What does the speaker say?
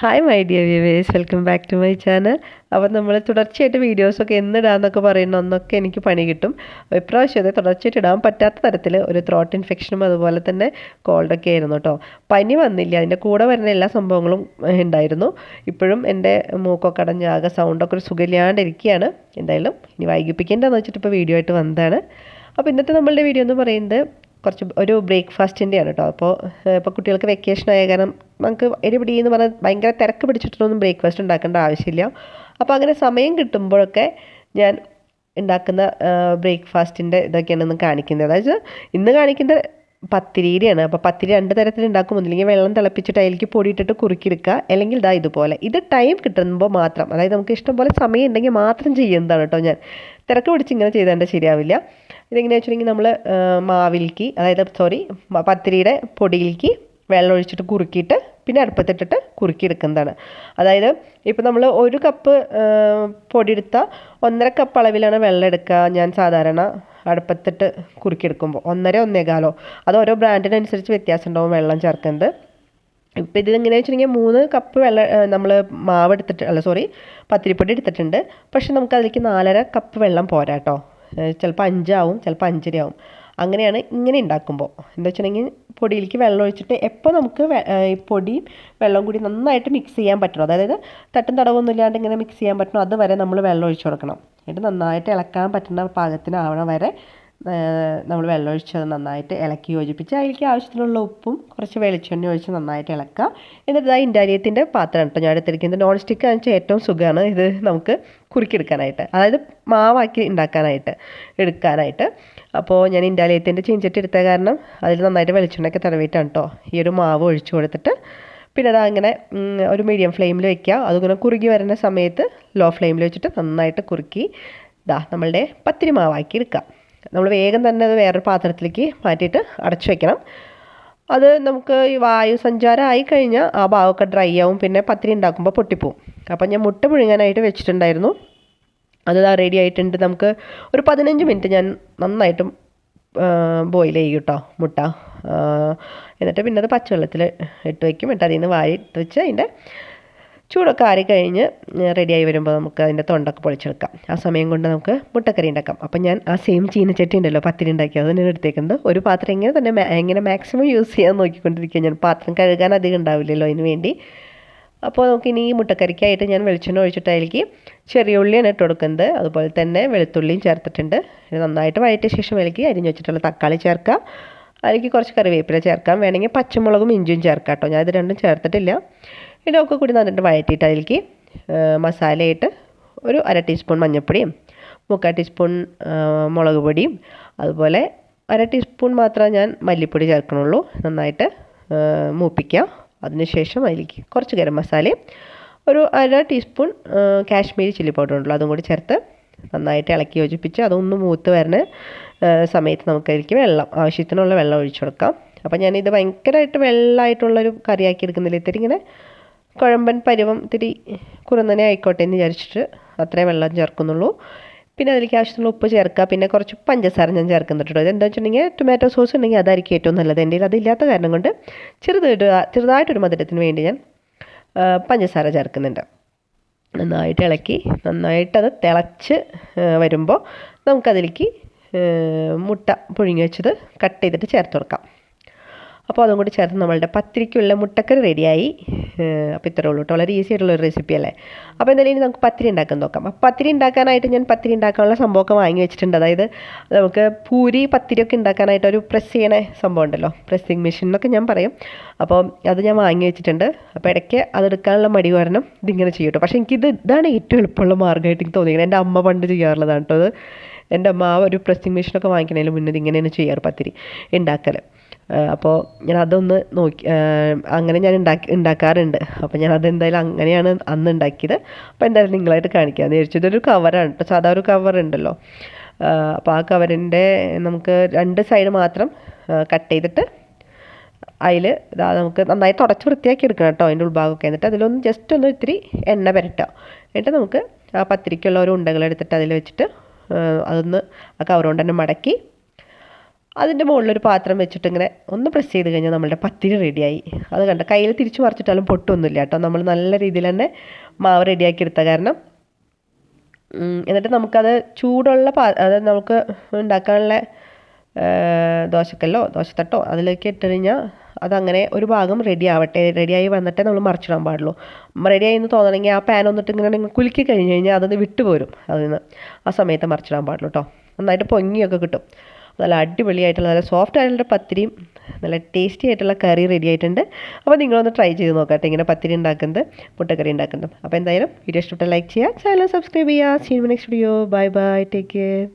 Hi my dear viewers welcome back to my channel അപ്പോൾ നമ്മൾ തുടർച്ചയായിട്ട് വീഡിയോസൊക്കെ എന്നിടാന്നൊക്കെ പറയുന്ന ഒന്നൊക്കെ എനിക്ക് പണി കിട്ടും. ഇപ്രാവശ്യം അത് തുടർച്ചയായിട്ട് ഇടാൻ പറ്റാത്ത തരത്തിൽ ഒരു ത്രോട്ട് ഇൻഫെക്ഷനും അതുപോലെ തന്നെ കോൾഡൊക്കെ ആയിരുന്നു കേട്ടോ പനി വന്നില്ല. അതിന്റെ കൂടെ വരുന്ന എല്ലാ സംഭവങ്ങളും ഉണ്ടായിരുന്നു ഇപ്പോഴും എന്റെ മൂക്കൊക്കെ അടഞ്ഞ് ആകെ സൗണ്ടൊക്കെ ഒരു സുഖമില്ലാണ്ടിരിക്കുകയാണ്. എന്തായാലും ഇനി വൈകിപ്പിക്കേണ്ടതെന്ന് വെച്ചിട്ട് ഇപ്പോൾ വീഡിയോ ആയിട്ട് വന്നതാണ്. അപ്പോൾ ഇന്നത്തെ നമ്മളുടെ വീഡിയോ എന്ന് പറയുന്നത് കുറച്ച് ഒരു ബ്രേക്ക്ഫാസ്റ്റിന്റെയാണ് കേട്ടോ. അപ്പോൾ ഇപ്പോൾ കുട്ടികൾക്ക് വെക്കേഷൻ ആയ കാരണം നമുക്ക് എരിപിടി എന്ന് പറഞ്ഞാൽ ഭയങ്കര തിരക്ക് പിടിച്ചിട്ടൊന്നും ബ്രേക്ക്ഫാസ്റ്റ് ഉണ്ടാക്കേണ്ട ആവശ്യമില്ല. അപ്പോൾ അങ്ങനെ സമയം കിട്ടുമ്പോഴൊക്കെ ഞാൻ ഉണ്ടാക്കുന്ന ബ്രേക്ക്ഫാസ്റ്റിന്റെ ഇതൊക്കെയാണ് ഇന്ന് കാണിക്കുന്നത്. അതായത് ഇന്ന് കാണിക്കുന്നത് പത്തിരിയുടെയാണ് അപ്പോൾ പത്തിരി രണ്ട് തരത്തിൽ ഉണ്ടാക്കും. ഒന്നില്ലെങ്കിൽ വെള്ളം തിളപ്പിച്ചിട്ട് അതിലേക്ക് പൊടിയിട്ടിട്ട് കുറുക്കിയെടുക്കുക. അല്ലെങ്കിൽ ഇതാ ഇതുപോലെ. ഇത് ടൈം കിട്ടുമ്പോൾ മാത്രം അതായത് നമുക്ക് ഇഷ്ടം പോലെ സമയം ഉണ്ടെങ്കിൽ മാത്രം ചെയ്യുന്നതാണ് കേട്ടോ ഞാൻ. തിരക്ക് പിടിച്ച് ഇങ്ങനെ ചെയ്താണ്ട് ശരിയാവില്ല. ഇതെങ്ങനെയാണെന്ന് വെച്ചിട്ടുണ്ടെങ്കിൽ നമ്മൾ മാവിലേക്ക് അതായത് സോറി പത്തിരിയുടെ പൊടിയിലേക്ക് വെള്ളം ഒഴിച്ചിട്ട് കുറുക്കിയിട്ട് പിന്നെ അടുപ്പത്തിട്ടിട്ട് കുറുക്കിയെടുക്കുന്നതാണ്. അതായത് ഇപ്പോൾ നമ്മൾ ഒരു കപ്പ് പൊടി എടുത്താൽ ഒന്നര കപ്പ് അളവിലാണ് വെള്ളം എടുക്കുക. ഞാൻ സാധാരണ അടുപ്പത്തിട്ട് കുറുക്കിയെടുക്കുമ്പോൾ. ഒന്നര ഒന്നേകാലോ അത് ഓരോ ബ്രാൻഡിനനുസരിച്ച് വ്യത്യാസം ഉണ്ടാവും വെള്ളം ചേർക്കുന്നത്. ഇപ്പോൾ ഇത് എങ്ങനെയാണെന്ന് വെച്ചിട്ടുണ്ടെങ്കിൽ മൂന്ന് കപ്പ് വെള്ളം നമ്മൾ മാവ് എടുത്തിട്ട് അല്ല സോറി പത്തിരിപ്പൊടി എടുത്തിട്ടുണ്ട്. പക്ഷെ നമുക്ക് അതിലേക്ക് നാലര കപ്പ് വെള്ളം പോരാട്ടോ. ചിലപ്പോൾ അഞ്ചാവും ചിലപ്പോൾ അഞ്ചര ആവും അങ്ങനെയാണ് ഇങ്ങനെ ഉണ്ടാക്കുമ്പോൾ. എന്താ വെച്ചിട്ടുണ്ടെങ്കിൽ പൊടിയിലേക്ക് വെള്ളം ഒഴിച്ചിട്ട് എപ്പോൾ നമുക്ക് പൊടിയും വെള്ളവും കൂടി നന്നായിട്ട് മിക്സ് ചെയ്യാൻ പറ്റണം. അതായത് തട്ടും തടവൊന്നും ഇല്ലാണ്ട് ഇങ്ങനെ മിക്സ് ചെയ്യാൻ പറ്റണം. അതുവരെ നമ്മൾ വെള്ളം ഒഴിച്ചു കൊടുക്കണം. എന്നിട്ട് നന്നായിട്ട് ഇളക്കാൻ പറ്റുന്ന പാകത്തിനാവണം വരെ നമ്മൾ വെള്ളം ഒഴിച്ച് അത് നന്നായിട്ട് ഇളക്കി യോജിപ്പിച്ച് അതിലേക്ക് ആവശ്യത്തിനുള്ള ഉപ്പും കുറച്ച് വെളിച്ചെണ്ണ ഒഴിച്ച് നന്നായിട്ട് ഇളക്കാം. എന്നിട്ട് ഇതാ ഇൻഡാലിയത്തിന്റെ പാത്രം കേട്ടോ ഞാൻ എടുത്തിരിക്കുന്നത്. നോൺ സ്റ്റിക്ക് വെച്ചാൽ ഏറ്റവും സുഖമാണ് ഇത് നമുക്ക് കുറുക്കിയെടുക്കാനായിട്ട്. അതായത് മാവാക്കി ഉണ്ടാക്കാനായിട്ട് എടുക്കാനായിട്ട്. അപ്പോൾ ഞാൻ ഇൻഡാലിയത്തിന്റെ ചീഞ്ചട്ടി എടുത്ത കാരണം അതിൽ നന്നായിട്ട് വെളിച്ചെണ്ണയൊക്കെ തടവിയിട്ടാണ് കേട്ടോ ഈ ഒരു മാവ് ഒഴിച്ചു കൊടുത്തിട്ട്. പിന്നെ അത് അങ്ങനെ ഒരു മീഡിയം ഫ്ലെയിമിൽ വെക്കുക അതിങ്ങനെ കുറുകി വരുന്ന സമയത്ത് ലോ ഫ്ലെയിമിൽ വെച്ചിട്ട് നന്നായിട്ട് കുറുക്കി ഇതാ നമ്മളുടെ പത്തിരി മാവാക്കി എടുക്കുക നമ്മൾ വേഗം തന്നെ അത് വേറൊരു പാത്രത്തിലേക്ക് മാറ്റിയിട്ട് അടച്ചു വയ്ക്കണം അത് നമുക്ക് ഈ വായു സഞ്ചാരം ആയി കഴിഞ്ഞാൽ ആ ഭാഗമൊക്കെ ഡ്രൈ ആവും പിന്നെ പത്തിരി ഉണ്ടാക്കുമ്പോൾ പൊട്ടിപ്പോവും. അപ്പം ഞാൻ മുട്ട പുഴുങ്ങാനായിട്ട് വെച്ചിട്ടുണ്ടായിരുന്നു. അത് റെഡി ആയിട്ടുണ്ട്. നമുക്ക് ഒരു പതിനഞ്ച് മിനിറ്റ് ഞാൻ നന്നായിട്ട് ബോയിൽ ചെയ്യും കേട്ടോ മുട്ട. എന്നിട്ട് പിന്നെ അത് പച്ചവെള്ളത്തിൽ ഇട്ട് വയ്ക്കും എന്നിട്ട് അതിൽ നിന്ന് വാരി ഇട്ട് വെച്ച് അതിന്റെ ചൂടൊക്കെ ആറി കഴിഞ്ഞ് റെഡിയായി വരുമ്പോൾ നമുക്ക് അതിന്റെ തൊണ്ടൊക്കെ പൊളിച്ചെടുക്കാം. ആ സമയം കൊണ്ട് നമുക്ക് മുട്ടക്കറി ഉണ്ടാക്കാം. അപ്പം ഞാൻ ആ സെയിം ചീനച്ചട്ടി ഉണ്ടല്ലോ പത്തിരി ഉണ്ടാക്കിയത് അത് ഞാൻ എടുത്തേക്കുന്നത്. ഒരു പാത്രം ഇങ്ങനെ തന്നെ എങ്ങനെ മാക്സിമം യൂസ് ചെയ്യാൻ നോക്കിക്കൊണ്ടിരിക്കുക ഞാൻ പാത്രം കഴുകാൻ അധികം ഉണ്ടാവില്ലല്ലോ അതിന് വേണ്ടി. അപ്പോൾ നമുക്ക് ഇനി ഈ മുട്ടക്കറിക്കായിട്ട് ഞാൻ വെളിച്ചെണ്ണ ഒഴിച്ചിട്ട് അതിലേക്ക് ചെറിയ ഉള്ളിയാണ് ഇട്ട് കൊടുക്കുന്നത്. അതുപോലെ തന്നെ വെളുത്തുള്ളിയും ചേർത്തിട്ടുണ്ട്. നന്നായിട്ട് വഴറ്റിയ ശേഷം അതിലേക്ക് അരിഞ്ഞ് വെച്ചിട്ടുള്ള തക്കാളി ചേർക്കാം. അതിലേക്ക് കുറച്ച് കറിവേപ്പില ചേർക്കാം. വേണമെങ്കിൽ പച്ചമുളകും ഇഞ്ചിയും ചേർക്കാം കേട്ടോ. ഞാൻ ഇത് രണ്ടും ചേർത്തിട്ടില്ല. ഇതൊക്കെ കൂടി നന്നിട്ട് വഴറ്റിയിട്ട് അതിലേക്ക് മസാലയിട്ട് ഒരു അര ടീസ്പൂൺ മഞ്ഞൾപ്പൊടിയും മുക്കാൽ ടീസ്പൂൺ മുളക് പൊടിയും അതുപോലെ അര ടീസ്പൂൺ മാത്രമേ ഞാൻ മല്ലിപ്പൊടി ചേർക്കണുള്ളൂ. നന്നായിട്ട് മൂപ്പിക്കാം. അതിനുശേഷം അതിലേക്ക് കുറച്ച് ഗരം മസാലയും ഒരു അര ടീസ്പൂൺ കാശ്മീരി ചില്ലി പൗഡർ ഉണ്ടല്ലോ അതും കൂടി ചേർത്ത് നന്നായിട്ട് ഇളക്കി യോജിപ്പിച്ച് അതൊന്ന് മൂത്ത് വരുന്ന സമയത്ത് നമുക്കതിലേക്ക് വെള്ളം ആവശ്യത്തിനുള്ള വെള്ളം ഒഴിച്ചു കൊടുക്കാം. അപ്പം ഞാനിത് ഭയങ്കരമായിട്ട് വെള്ളമായിട്ടുള്ളൊരു കറിയാക്കി എടുക്കുന്നില്ല. ഇത്തിരി ഇങ്ങനെ കുഴമ്പൻ പരുവം ഇത്തിരി കുറുന്നനെ ആയിക്കോട്ടെ എന്ന് വിചാരിച്ചിട്ട് അത്രേ വെള്ളം ചേർക്കുന്നുള്ളൂ. പിന്നെ അതിലേക്ക് ആവശ്യത്തിനുള്ള ഉപ്പ് ചേർക്കുക. പിന്നെ കുറച്ച് പഞ്ചസാര ഞാൻ ചേർക്കുന്നുണ്ട് കേട്ടോ ഇതെന്താ വെച്ചിട്ടുണ്ടെങ്കിൽ ടൊമാറ്റോ സോസ് ഉണ്ടെങ്കിൽ അതായിരിക്കും ഏറ്റവും നല്ലത്. എന്റെ അതില്ലാത്ത കാരണം കൊണ്ട് ചെറുതായിട്ട് ചെറുതായിട്ടൊരു മധുരത്തിന് വേണ്ടി ഞാൻ പഞ്ചസാര ചേർക്കുന്നുണ്ട്. നന്നായിട്ട് ഇളക്കി നന്നായിട്ടത് തിളച്ച് വരുമ്പോൾ നമുക്കതിലേക്ക് മുട്ട പുഴുങ്ങി വെച്ചത് കട്ട് ചെയ്തിട്ട് ചേർത്ത് കൊടുക്കാം. അപ്പോൾ അതും കൂടി ചേർത്ത് നമ്മളുടെ പത്തിരിക്കുള്ള മുട്ടക്കറി റെഡിയായി. അപ്പോൾ ഇത്രേ ഉള്ളൂ കേട്ടോ. വളരെ ഈസി ആയിട്ടുള്ള ഒരു റെസിപ്പി അല്ലേ? അപ്പോൾ എന്തായാലും ഇനി നമുക്ക് പത്തിരി ഉണ്ടാക്കാൻ നോക്കാം. അപ്പോൾ പത്തിരി ഉണ്ടാക്കാനായിട്ട് ഞാൻ പത്തിരി ഉണ്ടാക്കാനുള്ള സംഭവമൊക്കെ വാങ്ങി വെച്ചിട്ടുണ്ട്. അതായത് നമുക്ക് പൂരി പത്തിരി ഒക്കെ ഉണ്ടാക്കാനായിട്ട് ഒരു പ്രസ് ചെയ്യണ സംഭവം ഉണ്ടല്ലോ. പ്രസ്സിങ് മെഷീൻ എന്നൊക്കെ ഞാൻ പറയും. അപ്പോൾ അത് ഞാൻ വാങ്ങി വെച്ചിട്ടുണ്ട്. അപ്പോൾ ഇടയ്ക്ക് അതെടുക്കാനുള്ള മടി കാരണം ഇതിങ്ങനെ ചെയ്യും കേട്ടോ. പക്ഷേ എനിക്കിത് ഇതാണ് ഏറ്റവും എളുപ്പമുള്ള മാർഗമായിട്ട് എനിക്ക് തോന്നിയത് എന്റെ അമ്മ പണ്ട് ചെയ്യാറുള്ളതാണ് കേട്ടോ അത്. എന്റെ അമ്മ ആ ഒരു പ്രസ്സിങ് മെഷീനൊക്കെ വാങ്ങിക്കുന്നതിന് മുന്നേ ഇങ്ങനെയാണ് ചെയ്യാറ് പത്തിരി ഉണ്ടാക്കൽ അപ്പോൾ ഞാൻ അതൊന്ന് നോക്കി അങ്ങനെ ഞാൻ ഉണ്ടാക്കി ഉണ്ടാക്കാറുണ്ട്. അപ്പോൾ ഞാൻ അതെന്തായാലും അങ്ങനെയാണ് അന്ന് ഉണ്ടാക്കിയത്. അപ്പോൾ എന്തായാലും നിങ്ങളായിട്ട് കാണിക്കാമെന്ന് വിചാരിച്ചു. ഇതൊരു കവറാണ് കേട്ടോ സാധാ ഒരു കവർ ഉണ്ടല്ലോ. അപ്പോൾ ആ കവറിന്റെ നമുക്ക് രണ്ട് സൈഡ് മാത്രം കട്ട് ചെയ്തിട്ട് അതിൽ ഇതാ നമുക്ക് നന്നായി തുടച്ച് വൃത്തിയാക്കി എടുക്കണം കേട്ടോ അതിന്റെ ഉൾഭാഗമൊക്കെ. എന്നിട്ട് അതിലൊന്ന് ജസ്റ്റ് ഒന്ന് ഇത്തിരി എണ്ണ പുരട്ടുക എന്നിട്ട് നമുക്ക് ആ പത്തിരിക്കുള്ള ഒരു ഉണ്ടകൾ എടുത്തിട്ട് അതിൽ വെച്ചിട്ട് അതൊന്ന് ആ കവറുകൊണ്ട് കൊണ്ട് തന്നെ മടക്കി അതിന്റെ മുകളിലൊരു പാത്രം വെച്ചിട്ട് ഇങ്ങനെ ഒന്ന് പ്രസ് ചെയ്ത് കഴിഞ്ഞാൽ നമ്മളുടെ പത്തിരി റെഡിയായി അത് കണ്ട കയ്യിൽ തിരിച്ച് മറിച്ചിട്ടാലും പൊട്ടൊന്നുമില്ല കേട്ടോ. നമ്മൾ നല്ല രീതിയിൽ തന്നെ മാവ് റെഡിയാക്കി എടുത്ത കാരണം. എന്നിട്ട് നമുക്കത് ചൂടുള്ള പാ അതായത് നമുക്ക് ഉണ്ടാക്കാനുള്ള ദോശക്കല്ലോ ദോശത്തട്ടോ അതിലേക്ക് ഇട്ട് കഴിഞ്ഞാൽ അതങ്ങനെ ഒരു ഭാഗം റെഡി ആവട്ടെ. റെഡിയായി വന്നിട്ടേ നമ്മൾ മറിച്ചിടാൻ പാടുള്ളൂ. റെഡിയായി എന്ന് തോന്നണമെങ്കിൽ ആ പാൻ ഒന്നിട്ട് ഇങ്ങനെ നിങ്ങൾ കുലുക്കി കഴിഞ്ഞ് കഴിഞ്ഞാൽ അതൊന്ന് വിട്ടുപോരും. അതിൽ നിന്ന് ആ സമയത്ത് മറിച്ചിടാൻ പാടുള്ളൂ കേട്ടോ. നന്നായിട്ട് പൊങ്ങിയൊക്കെ കിട്ടും. നല്ല അടിപൊളിയായിട്ടുള്ള നല്ല സോഫ്റ്റ് ആയിട്ടുള്ള പത്തിരിയും നല്ല ടേസ്റ്റി ആയിട്ടുള്ള കറി റെഡി ആയിട്ടുണ്ട്. അപ്പോൾ നിങ്ങളൊന്ന് ട്രൈ ചെയ്ത് നോക്കട്ടെ ഇങ്ങനെ പത്തിരി ഉണ്ടാക്കുന്നത് മുട്ടക്കറി ഉണ്ടാക്കുന്നത്. അപ്പോൾ എന്തായാലും വീഡിയോ ഇഷ്ടപ്പെട്ട ലൈക്ക് ചെയ്യുക ചാനൽ സബ്സ്ക്രൈബ് ചെയ്യുക see in next video bye bye take care